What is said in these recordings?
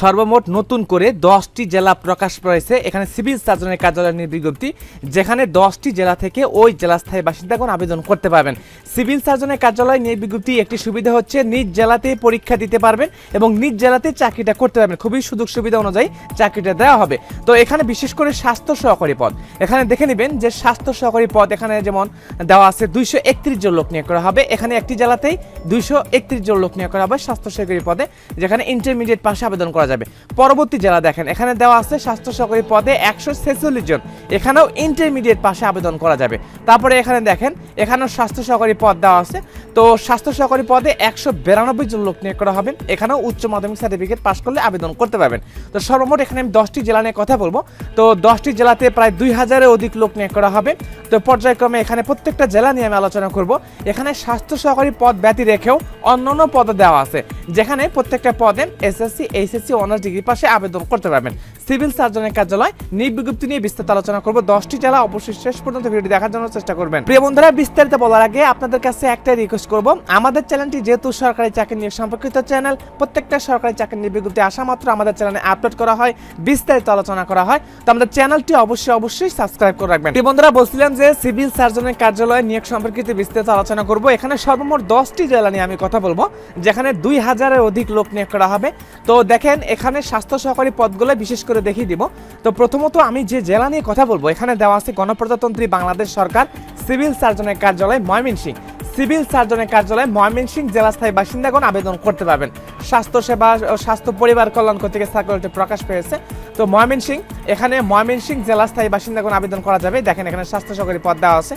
সর্বমোট নতুন করে দশটি জেলা প্রকাশ পেয়েছে এখানে সিভিল সার্জনের কার্যালয় নিয়ে বিজ্ঞপ্তি, যেখানে দশটি জেলা থেকে ওই জেলা স্থায়ী বাসিন্দাগণ আবেদন করতে পারবেন। সিভিল সার্জনের কার্যালয় নিয়ে বিজ্ঞপ্তি, একটি সুবিধা হচ্ছে নিজ জেলাতে পরীক্ষা দিতে পারবেন এবং নিজ জেলাতে চাকরিটা করতে পারবেন। খুবই সুযোগ সুবিধা অনুযায়ী চাকরিটা দেওয়া হবে। তো এখানে বিশেষ করে স্বাস্থ্য সহকারী পদ। এখানে দেখে নেবেন যে স্বাস্থ্য সহকারী পদ এখানে যেমন দেওয়া আছে, দুইশো একত্রিশ জন লোক নিয়োগ করা হবে। এখানে একটি জেলাতেই দুইশো একত্রিশ জন লোক নিয়োগ করা হবে স্বাস্থ্য সহকারী পদে, যেখানে ইন্টারমিডিয়েট পাশে আবেদন করা যাবে। পরবর্তী জেলা দেখেন, এখানে দেওয়া আছে স্বাস্থ্য সহকারী পদে একশো ছেচল্লিশ জন। এখানেও ইন্টারমিডিয়েট পাশে আবেদন করা যাবে। তারপরে এখানে দেখেন, এখানেও স্বাস্থ্য সহকারী পদ দেওয়া আছে। তো স্বাস্থ্য সহকারী পদে একশো বিরানব্বই জন লোক নিয়োগ করা হবে। এখানেও উচ্চ মাধ্যমিক সার্টিফিকেট পাশ করলে আবেদন করতে পারবেন। তো সর্বমোট এখানে আমি দশটি জেলা নিয়ে কথা বলব। তো দশটি জেলাতে প্রায় দুই হাজারের অধিক লোক নিয়োগ করা হবে। তো পর্যায়ক্রমে এখানে প্রত্যেকটা জেলা নিয়ে আমি আলোচনা করব। এখানে স্বাস্থ্য সহকারী পদ ব্যতি রেখেও অন্যান্য পদ দেওয়া আছে। যেখানে প্রত্যেকটা পদে এসএসসি, এইচএসসি অনার্স ডিগ্রি পাশে আবেদন করতে পারবেন। সিভিল সার্জনের কার্যালয় নিয়োগ বিজ্ঞপ্তি নিয়ে বিস্তারিত আলোচনা করব। দশটি জেলা অবশ্যই শেষ পর্যন্ত ভিডিও দেখার জন্য চেষ্টা করবেন। প্রিয় বন্ধুরা, বিস্তারিত বলার আগে আপনাদের কাছে একটা রিকোয়েস্ট করব। আমাদের চ্যানেলটি যেহেতু সরকারি চাকরি নিয়ে সম্পর্কিত চ্যানেল, প্রত্যেকটা সরকারি চাকরি নিয়ে বিজ্ঞপ্তি আসা মাত্র আমাদের চ্যানেলে আপলোড করা হয়, বিস্তারিত আলোচনা করা হয়। তো আমাদের চ্যানেলটি অবশ্যই অবশ্যই সাবস্ক্রাইব করে রাখবেন। প্রিয় বন্ধুরা, বলছিলাম যে সিভিল সার্জনের কার্যালয় নিয়োগ সম্পর্কিত বিস্তারিত আলোচনা করব। এখানে সর্বমোট দশটি জেলা নিয়ে আমি কথা বলব, যেখানে দুই হাজারের অধিক লোক নিয়োগ করা হবে। তো দেখেন এখানে স্বাস্থ্য সহকারী পদগুলো বিশেষ করে দেখিয়ে দিব। তো প্রথমত আমি যে জেলা নিয়ে কথা বলব, এখানে দেওয়া আছে গণপ্রজাতন্ত্রী বাংলাদেশ সরকার, সিভিল সার্জনের কার্যালয় ময়মনসিংহ। সিভিল সার্জনের কার্যালয়ে ময়মনসিংহ জেলা স্থায়ী বাসিন্দাগণ আবেদন করতে পারবেন। স্বাস্থ্য সেবা ও স্বাস্থ্য পরিবার কল্যাণ কর্তৃক সার্কুলারটি প্রকাশ পেয়েছে। তো ময়মনসিংহ, এখানে ময়মনসিংহ জেলা স্থায়ী বাসিন্দাগণ আবেদন করা যাবে। দেখেন এখানে স্বাস্থ্য সহকারী পদ দেওয়া আছে।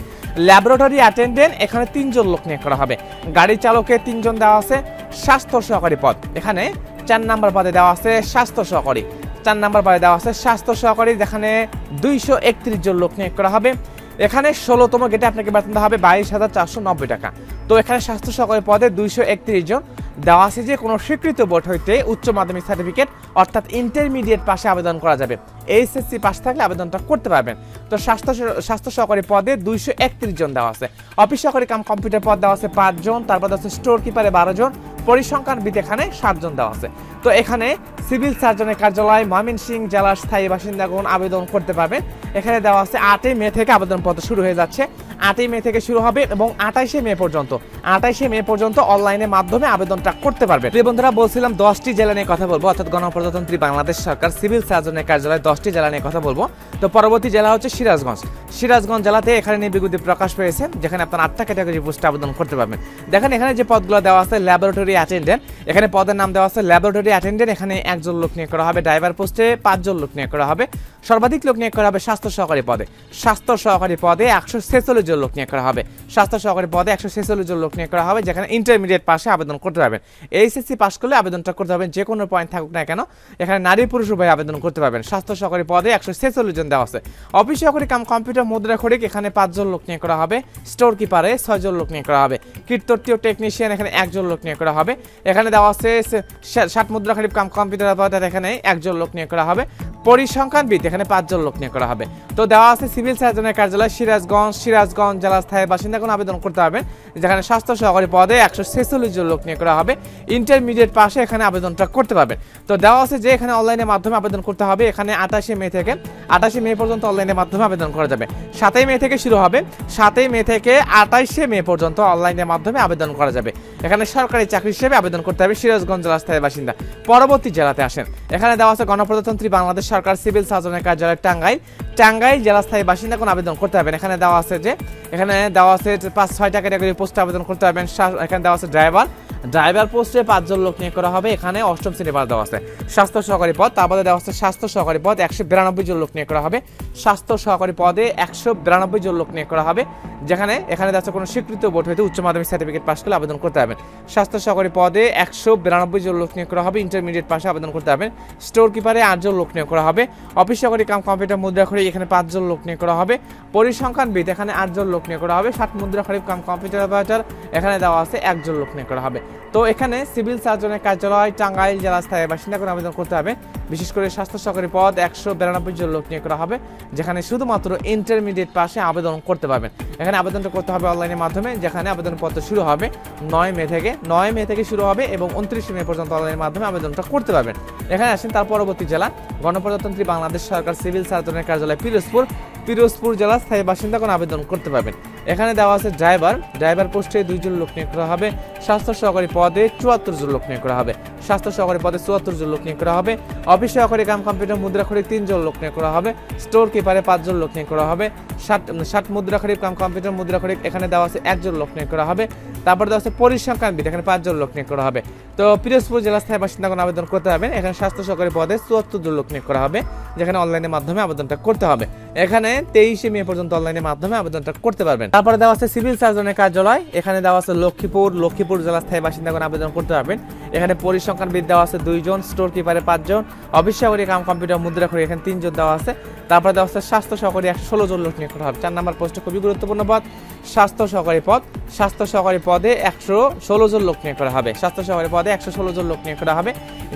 ল্যাবরেটরি অ্যাটেন্ডেন্ট, এখানে তিনজন লোক নিয়োগ করা হবে। গাড়ি চালকে তিনজন দেওয়া আছে। স্বাস্থ্য সহকারী পদ, এখানে চার নাম্বার পদে দেওয়া আছে স্বাস্থ্য সহকারী। চার নাম্বার পদে দেওয়া আছে স্বাস্থ্য সহকারী, যেখানে দুইশো একত্রিশ জন লোক নিয়োগ করা হবে। এখানে ষোলোতম গেটে আপনাকে বেতন দেওয়া হবে বাইশ হাজার চারশো নব্বই টাকা। তো এখানে স্বাস্থ্য সহকারী পদে দুইশো একত্রিশ জন। দেওয়া আছে যে কোনো স্বীকৃত বোর্ড হইতে উচ্চ মাধ্যমিক সার্টিফিকেট, অর্থাৎ ইন্টারমিডিয়েট পাশে আবেদন করা যাবে। এইচএসসি পাস থাকলে আবেদনটা করতে পারবেন। তো স্বাস্থ্য স্বাস্থ্য সহকারী পদে দুইশো একত্রিশ জন দেওয়া আছে। অফিস সহকারী কাম কম্পিউটার পদ দেওয়া আছে পাঁচজন তারপর দেওয়া আছে স্টোর কিপারে বারো জন পরিসংখ্যানবিদ এখানে সাতজন দেওয়া আছে। তো এখানে সিভিল সার্জনের কার্যালয় ময়মনসিংহ জেলার স্থায়ী বাসিন্দাগণ আবেদন করতে পারবেন এখানে দেওয়া আছে আটই মে থেকে আবেদনপত্র শুরু হয়ে যাচ্ছে। আটই মে থেকে শুরু হবে এবং আঠাইশে মে পর্যন্ত। আঠাইশে মে পর্যন্ত অনলাইনের মাধ্যমে আবেদনটা করতে পারবে। প্রিয় বন্ধুরা, বলছিলাম দশটি জেলা নিয়ে কথা বলব। অর্থাৎ গণপ্রজাতন্ত্রী বাংলাদেশ সরকার, সিভিল সার্জনের কার্যালয় দশটি জেলা নিয়ে কথা বলব। তো পরবর্তী জেলা হচ্ছে সিরাজগঞ্জ। সিরাজগঞ্জ জেলাতে এখানে নিয়ে বিজ্ঞপ্তি প্রকাশ পেয়েছে, যেখানে আপনার আটটা ক্যাটাগরি পোস্টে আবেদন করতে পারবেন। দেখেন, এখানে যে পদগুলো দেওয়া আছে ল্যাবরেটরি অ্যাটেন্ডেন্ট এখানে পদের নাম দেওয়া আছে ল্যাবরেটরি অ্যাটেন্ডেন্ট এখানে একজন লোক নিয়োগ করা হবে ড্রাইভার পোস্টে পাঁচজন লোক নিয়োগ করা হবে, সর্বাধিক লোক নিয়োগ করা হবে স্বাস্থ্য সহকারী পদে। স্বাস্থ্য সহকারী পদে একশো ছেচল্লিশ জন লোক নিয়োগ করা হবে। স্বাস্থ্য সহকারী পদে একশো ছেচল্লিশ জন লোক নিয়োগ করা হবে, যেখানে ইন্টারমিডিয়েট পাশে আবেদন করতে পারবেন। এইচএসসি পাস করলে আবেদনটা করতে পারবেন, যে কোনো পয়েন্ট থাকুক না কেন, এখানে নারী পুরুষ উভয় আবেদন করতে পারবেন। স্বাস্থ্য সহকারী পদে একশো ছেচল্লিশ জন দেওয়া আছে। অফিস সহকারী কাম কম্পিউটার মুদ্রা, খড়িক, এখানে পাঁচজন লোক নিয়োগ করা হবে। স্টোর কিপারে ছয়জন লোক নিয়োগ করা হবে। কীর্তর্তীয় টেকনিশিয়ান এখানে একজন লোক নিয়োগ করা হবে। এখানে দেওয়া আছে ষাট মুদ্রা খরিফ কাম কম্পিউটার অপারেটর এখানে একজন লোক নিয়োগ করা হবে। পরিসংখ্যানবিদ, এখানে পাঁচজন লোক নিয়োগ করা হবে। তো দেওয়া আছে সিভিল সার্জনের কার্যালয়, সিরাজগঞ্জ সিরাজগঞ্জ জেলা স্থায়ী বাসিন্দাগণ আবেদন করতে পারবেন, যেখানে স্বাস্থ্য সহকারী পদে একশো ছেচল্লিশ জন লোক নিয়োগ করা হবে। ইন্টারমিডিয়েট পাশে এখানে আবেদনটা করতে পারবেন। তো দেওয়া আছে যে এখানে অনলাইনের মাধ্যমে আবেদন করতে হবে, এখানে আঠাশে মে থেকে, আঠাশে মে পর্যন্ত অনলাইনের মাধ্যমে আবেদন করা যাবে। সাতই মে থেকে শুরু হবে, সাতই মে থেকে আঠাইশে মে পর্যন্ত অনলাইনের মাধ্যমে আবেদন করা যাবে। এখানে সরকারি চাকরি হিসেবে আবেদন করতে হবে সিরাজগঞ্জ জেলা স্থায়ী বাসিন্দা। পরবর্তী জেলাতে আসেন। এখানে দেওয়া আছে গণপ্রজাতন্ত্রী বাংলাদেশ সরকার সিভিল সার্জনের কার্যালয় টাঙ্গাইল। টাঙ্গাইল জেলা স্থায়ী বাসিন্দা কোন আবেদন করতে পারবেন এখানে দেওয়া আছে যে, এখানে দেওয়া আছে পাঁচ ছয়টা ক্যাটাগরি পোস্টে আবেদন করতে পারবেন এখানে দেওয়া আছে ড্রাইভার। ড্রাইভার পোস্টে পাঁচজন লোক নিয়োগ করা হবে। এখানে অষ্টম শ্রেণি পাস দেওয়া আছে। স্বাস্থ্য সহকারী পদ তারপরে দেওয়া আছে স্বাস্থ্য সহকারী পদ, একশো বিরানব্বই জন লোক নিয়োগ করা হবে। স্বাস্থ্য সহকারী পদে একশো বিরানব্বই জন লোক নিয়োগ করা হবে। যেখানে, এখানে দেওয়া কোনো স্বীকৃত বোর্ড হইতে উচ্চ মাধ্যমিক সার্টিফিকেট পাস করলে আবেদন করতে পারবেন স্বাস্থ্য সহকারী পদে একশো বিরানব্বই জন লোক নিয়োগ করা হবে। ইন্টারমিডিয়েট পাশে আবেদন করতে পারবেন। স্টোর কিপারে আটজন লোক নিয়োগ করা হবে। অফিস সহকারী কাম কম্পিউটার মুদ্রা খড়ি এখানে পাঁচজন লোক নিয়োগ করা হবে। পরিসংখ্যানবিদ, এখানে আটজন লোক নিয়োগ করা হবে। ষাট মুদ্রা খরিফ, কাম কম্পিউটার অপারেটর, এখানে দেওয়া আছে একজন লোক নিয়োগ করা হবে। তো এখানে সিভিল সার্জনের কার্যালয়, টাঙ্গাইল জেলা স্থায়ী বাসিন্দা করে আবেদন করতে হবে। বিশেষ করে স্বাস্থ্য সহকারী পদ একশো বিরানব্বই জন লোক নিয়োগ করা হবে, যেখানে শুধুমাত্র ইন্টারমিডিয়েট পাশে আবেদন করতে পারবেন। এখানে আবেদনটা করতে হবে অনলাইনের মাধ্যমে, যেখানে আবেদনপত্র শুরু হবে নয় মে থেকে নয় মে থেকে শুরু হবে এবং উনত্রিশে মে পর্যন্ত অনলাইনের মাধ্যমে আবেদনটা করতে পারবেন। এখানে আসেন তার পরবর্তী জেলা, গণপ্রজাতন্ত্রী বাংলাদেশ সরকার, সিভিল সার্জনের কার্যালয় পিরোজপুর। পিরোজপুর জেলার স্থায়ী বাসিন্দা কোনো আবেদন করতে পারবেন। এখানে দেওয়া আছে ড্রাইভার। ড্রাইভার পোস্টে দুইজন লোক নিয়োগ করা হবে। স্বাস্থ্য সহকারী পদে চুয়াত্তর জন লোক নিয়োগ করা হবে। স্বাস্থ্য সহকারী পদে চুয়াত্তর জন লোক নিয়োগ করা হবে। অফিস সহকারী কাম কম্পিউটার মুদ্রাখড়ি তিনজন লোক নিয়োগ করা হবে। স্টোর কিপারে পাঁচজন লোক নিয়োগ করা হবে। ষাট ষাট মুদ্রাখড়ি কাম কম্পিউটার মুদ্রাখড়ি এখানে দেওয়া আছে একজন লোক নিয়োগ করা হবে। তারপর দেওয়া আছে পরিসংখ্যানবিদ এখানে পাঁচজন লোক নিয়োগ করা হবে। তো পিরোজপুর জেলা স্থায়ী বাসিন্দা কোনো আবেদন করতে হবে। এখানে স্বাস্থ্য সহকারী পদে চুয়াত্তর জন লোক নিয়োগ করা হবে, যেখানে অনলাইনের মাধ্যমে আবেদনটা করতে হবে। এখানে তেইশে মে পর্যন্ত অনলাইনের মাধ্যমে আবেদনটা করতে পারবেন। তারপরে দেওয়া আছে সিভিল সার্জনের কার্যালয়। এখানে দেওয়া আছে লক্ষ্মীপুর। লক্ষ্মীপুর জেলা স্থায়ী বাসিন্দাগণ আবেদন করতে পারবেন। এখানে পরিসংখ্যানবিদ দেওয়া আছে দুইজন স্টোর কিপারে পাঁচজন সহকারী কাম, কম্পিউটার, মুদ্রা করে এখানে তিনজন দেওয়া আছে। তারপরে দেওয়া আছে স্বাস্থ্য সহকারী একশো ষোলো জন লোক নিয়োগ করা হবে। চার নম্বর পোস্টে খুবই গুরুত্বপূর্ণ পদ, স্বাস্থ্য সহকারী পদ। স্বাস্থ্য সহকারী পদে একশো ষোলো জন লোক নিয়োগ করা হবে। স্বাস্থ্য সহকারী পদে একশো ষোলো জন লোক নিয়োগ করা হবে,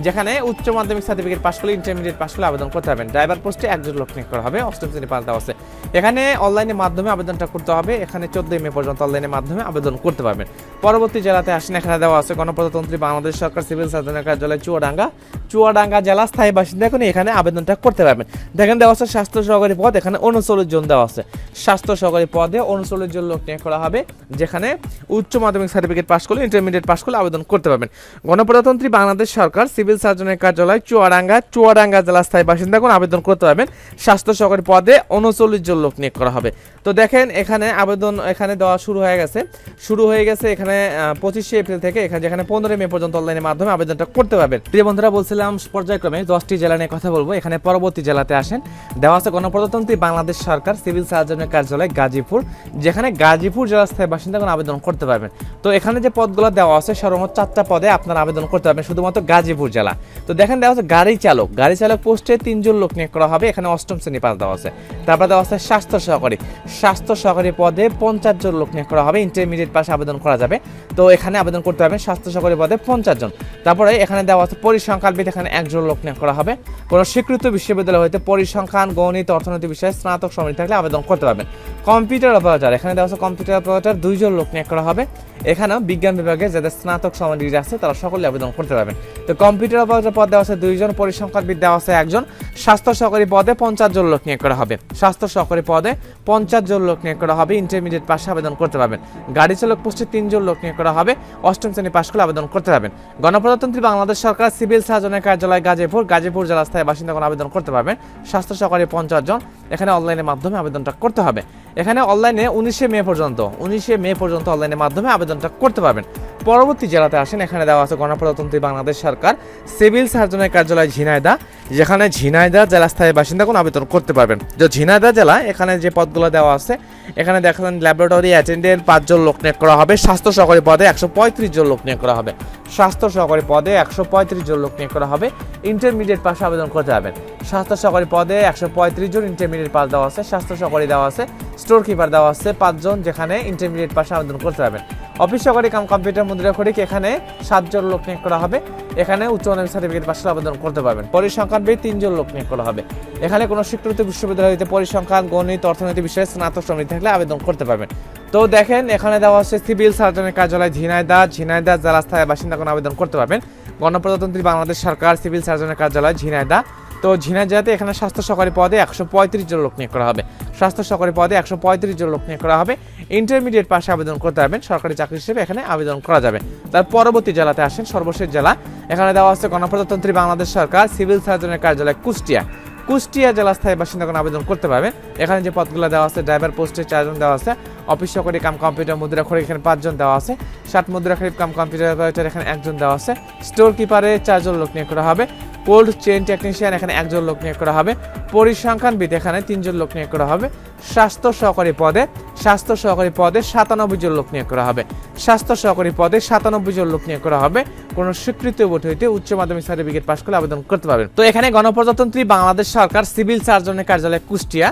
যেখানে উচ্চ মাধ্যমিক সার্টিফিকেট পাস করলে, ইন্টারমিডিয়েট পাস করলে আবেদন করতে হবে ড্রাইভার পোস্টে একজন লোক নিয়োগ করা হবে, অষ্টম শ্রেণি পাল্টা আছে এখানে অনলাইনের মাধ্যমে আবেদনটা করতে হবে। এখানে চোদ্দই মে পর্যন্ত অনলাইনের মাধ্যমে আবেদন করতে পারবেন। পরবর্তী জেলাতে আসেন, এখানে দেওয়া আছে গণপ্রজাতন্ত্রী বাংলাদেশ সরকার সিভিল সার্জনের কার্যালয় চুয়াডাঙ্গা। চুয়াডাঙ্গা জেলা স্থায়ী বাসিন্দা এখন এখানে আবেদনটা করতে পারবেন। দেখেন দেওয়া আছে স্বাস্থ্য সহকারী পদ, এখানে উনচল্লিশ জন দেওয়া আছে। স্বাস্থ্য সহকারী পদে উনচল্লিশ জন লোক নিয়োগ করা হবে, যেখানে উচ্চ মাধ্যমিক সার্টিফিকেট পাস করলে ইন্টারমিডিয়েট পাস করলে আবেদন করতে পারবেন। গণপ্রজাতন্ত্রী বাংলাদেশ সরকার সিভিল সার্জনের কার্যালয় চুয়াডাঙ্গা চুয়াডাঙ্গা জেলা স্থায়ী বাসিন্দা এখন আবেদন করতে পারবেন। স্বাস্থ্য সহকারী পদে উনচল্লিশ জন লোক নিয়োগ করা হবে। তো দেখেন, এখানে আবেদন এখানে দেওয়া শুরু হয়ে গেছে। শুরু হয়ে গেছে এখানে পঁচিশে এপ্রিল থেকে এখানে যেখানে পনেরোই মে পর্যন্ত অনলাইনের মাধ্যমে আবেদনটা করতে পারবেন। প্রিয় বন্ধুরা, বলছিলাম পর্যায়ক্রমে দশটি জেলা নিয়ে কথা বলব। এখানে পরবর্তী জেলাতে আসেন। দেওয়া আছে গণপ্রজাতন্ত্রী বাংলাদেশ সরকার, সিভিল সার্জনের কার্যালয়, গাজীপুর, যেখানে গাজীপুর জেলা স্থায়ী বাসিন্দাগণ আবেদন করতে পারবেন। তো এখানে যে পদগুলো দেওয়া আছে, সর্বমোট চারটা পদে আপনারা আবেদন করতে পারবেন, শুধুমাত্র গাজীপুর জেলা। তো দেখেন, দেওয়া আছে গাড়ি চালক। গাড়ি চালক পোস্টে তিনজন লোক নিয়োগ করা হবে। এখানে অষ্টম শ্রেণি পাস দেওয়া আছে। তারপর দেওয়া আছে স্বাস্থ্য সহকারী। স্বাস্থ্য সহকারী পদে পঞ্চাশ জন লোক নিয়োগ করা হবে। ইন্টারমিডিয়েট পাশে আবেদন করা যাবে। তো এখানে আবেদন করতে হবে স্বাস্থ্য সহকারী পদে পঞ্চাশ জন। তারপরে এখানে দেওয়া আছে পরিসংখ্যানবিদ এখানে একজন লোক নিয়োগ করা হবে। কোনো স্বীকৃত বিশ্ববিদ্যালয় হইতে পরিসংখ্যান, গণিত, অর্থনীতি বিষয়ে স্নাতক সমিতি থাকলে আবেদন করতে পারবেন। কম্পিউটার অপারেটর, এখানে দেওয়া আছে কম্পিউটার অপারেটর, দুইজন লোক নিয়োগ করা হবে। এখানেও বিজ্ঞান বিভাগে যাদের স্নাতক সমান ডিগ্রি আছে, তারা সকলে আবেদন করতে পারবেন। তো কম্পিউটার অপারেটর পদ দেওয়া আছে দুইজন পরিসংখ্যানবিদ দেওয়া আছে একজন। স্বাস্থ্য সহকারী পদে পঞ্চাশ জন লোক নিয়োগ করা হবে। স্বাস্থ্য সহকারী পদে পঞ্চাশ জন লোক নিয়োগ করা হবে। ইন্টারমিডিয়েট পাশে আবেদন করতে পারবেন। গাড়ি চালক পোস্টে তিনজন লোক নিয়োগ করা হবে। অষ্টম শ্রেণি পাশ করে আবেদন করতে পারবেন। গণপ্রজাতন্ত্রী বাংলাদেশ সরকার সিভিল সার্জনের কার্যালয় গাজীপুর। গাজীপুর জেলা স্থায়ী বাসিন্দাগণ আবেদন করতে পারবেন। স্বাস্থ্য সহকারী পঞ্চাশ জন। এখানে অনলাইনের মাধ্যমে আবেদনটা করতে হবে। এখানে অনলাইনে উনিশে মে পর্যন্ত, উনিশে মে পর্যন্ত অনলাইনের মাধ্যমে আবেদনটা করতে পারবেন। পরবর্তী জেলাতে আসেন, এখানে দেওয়া আছে গণপ্রজাতন্ত্রী বাংলাদেশ সরকার, সিভিল সার্জনের কার্যালয় ঝিনাইদা যেখানে ঝিনাইদা জেলা স্থায়ী বাসিন্দা কোনো আবেদন করতে পারবেন। যে ঝিনাইদা জেলা এখানে যে পদগুলো দেওয়া আছে, এখানে দেখেন ল্যাবরেটরি অ্যাটেন্ডেন্ট পাঁচজন লোক নিয়োগ করা হবে, স্বাস্থ্য সহকারী পদে একশো পঁয়ত্রিশ জন লোক নিয়োগ করা হবে। স্বাস্থ্য সহকারী পদে একশো পঁয়ত্রিশ জন লোক নিয়োগ করা হবে ইন্টারমিডিয়েট পাশে আবেদন করতে পারবেন। স্বাস্থ্য সহকারী পদে একশো পঁয়ত্রিশ জন ইন্টারমিডিয়েট পাস দেওয়া আছে, স্বাস্থ্য সহকারী দেওয়া আছে স্টোর কিপার দেওয়া আছে, পাঁচজন যেখানে ইন্টারমিডিয়েট পাশে আবেদন করতে পারবেন। অফিস সহকারী কাম কম্পিউটার মুদ্রা খড়িক এখানে সাতজন লোক নিয়োগ করা হবে এখানে উচ্চ মাধ্যমিক সার্টিফিকেট পাশে আবেদন করতে পারবেন। পরিসংখ্যান বই তিনজন লোক নিয়োগ করা হবে। এখানে কোনো স্বীকৃত বিশ্ববিদ্যালয় হইতে পরিসংখ্যান, গণিত, অর্থনীতি বিষয়ে স্নাতক সমিতি থাকলে আবেদন করতে পারবেন। তো দেখেন, এখানে দেওয়া হচ্ছে সিভিল সার্জনের কার্যালয় ঝিনাইদা ঝিনাইদা জেলা স্থায়ী বাসিন্দা কোনো আবেদন করতে পারবেন। গণপ্রজাতন্ত্রী বাংলাদেশ সরকার সিভিল সার্জনের কার্যালয় ঝিনাইদা তো ঝিনাইদাতে এখানে স্বাস্থ্য সহকারী পদে একশো পঁয়ত্রিশ জন লোক নিয়োগ করা হবে। স্বাস্থ্য সহকারী পদে একশো পঁয়ত্রিশ জন লোক নিয়োগ করা হবে। ইন্টারমিডিয়েট পাশে আবেদন করতে পারবেন। সরকারি চাকরি হিসেবে এখানে আবেদন করা যাবে। তার পরবর্তী জেলাতে আসেন সর্বশেষ জেলা। এখানে দেওয়া আছে গণপ্রজাতন্ত্রী বাংলাদেশ সরকার, সিভিল সার্জনের কার্যালয় কুষ্টিয়া। কুষ্টিয়া জেলা স্থায়ী বাসিন্দা বাসিন্দাগণ আবেদন করতে পারবেন এখানে যে পদগুলো দেওয়া আছে, ড্রাইভার পোস্টে চারজন দেওয়া আছে, অফিস সহকারী কাম কম্পিউটার, মুদ্রা খড়ি এখানে পাঁচজন দেওয়া আছে, ষাট মুদ্রা খরিফ কাম কম্পিউটার এখানে একজন দেওয়া আছে। স্টোর কিপারে চারজন লোক নিয়োগ করা হবে। কোল্ড চেন টেকনিশিয়ান এখানে একজন লোক নিয়োগ করা হবে। পরিসংখ্যানবিদ এখানে তিনজন লোক নিয়োগ করা হবে। স্বাস্থ্য সহকারী পদে, স্বাস্থ্য সহকারী পদে সাতানব্বই জন লোক নিয়োগ করা হবে। স্বাস্থ্য সহকারী পদে সাতানব্বই জন লোক নিয়োগ করা হবে। কোনো স্বীকৃত বোর্ড হইতে উচ্চ মাধ্যমিক সার্টিফিকেট পাশ করে আবেদন করতে পারবেন। তো এখানে গণপ্রজাতন্ত্রী বাংলাদেশ সরকার সিভিল সার্জনের কার্যালয় কুষ্টিয়া।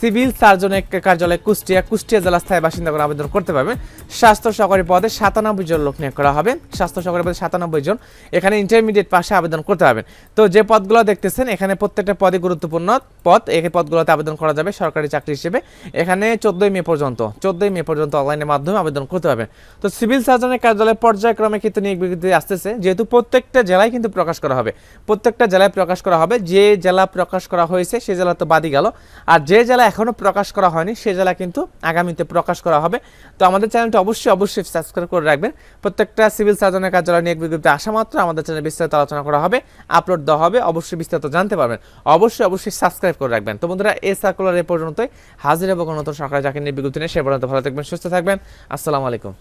সিভিল সার্জনের কার্যালয় কুষ্টিয়া কুষ্টিয়া জেলা স্থায়ী বাসিন্দাগণ আবেদন করতে পারবেন স্বাস্থ্য সহকারী পদে সাতানব্বই জন লোক নিয়োগ করা হবে। স্বাস্থ্য সহকারী পদে সাতানব্বই জন। এখানে ইন্টারমিডিয়েট পাশে আবেদন করতে পারবেন। তো যে পদগুলো দেখতেছেন, এখানে প্রত্যেকটা পদে গুরুত্বপূর্ণ পদ। এই পদগুলোতে আবেদন করা যাবে সরকারি চাকরি হিসেবে। এখানে চোদ্দই মে পর্যন্ত, চোদ্দই মে পর্যন্ত অনলাইনের মাধ্যমে আবেদন করতে পারবেন। তো সিভিল সার্জনের কার্যালয় পর্যায়ক্রমে কিন্তু নিয়োগ বিজ্ঞপ্তি আসতেছে। যেহেতু প্রত্যেকটা জেলায় কিন্তু প্রকাশ করা হবে। প্রত্যেকটা জেলায় প্রকাশ করা হবে। যে জেলা প্রকাশ করা হয়েছে, সে জেলা তো বাদই গেল। আর যে জেলা এখনও প্রকাশ করা হয়নি, সে জেলা কিন্তু আগামীতে প্রকাশ করা হবে। তো আমাদের চ্যানেলটা অবশ্যই অবশ্যই সাবস্ক্রাইব করে রাখবেন। প্রত্যেকটা সিভিল সার্জনের কার্যালয় নিয়োগ বিজ্ঞপ্তি আসা মাত্র আমাদের চ্যানেল বিস্তারিত আলোচনা করা হবে আপলোড দেওয়া হবে, অবশ্যই বিস্তারিত জানতে পারবেন। অবশ্যই অবশ্যই সাবস্ক্রাইব করে রাখবেন। তো বন্ধুরা এ সার্কুলার এ পর্যন্তই। হাজির এবং নতুন সরকারি চাকরি নিয়ে বিজ্ঞপ্তি নিয়ে। সে পর্যন্ত ভালো থাকবেন, সুস্থ থাকবেন। আসসালামু আলাইকুম।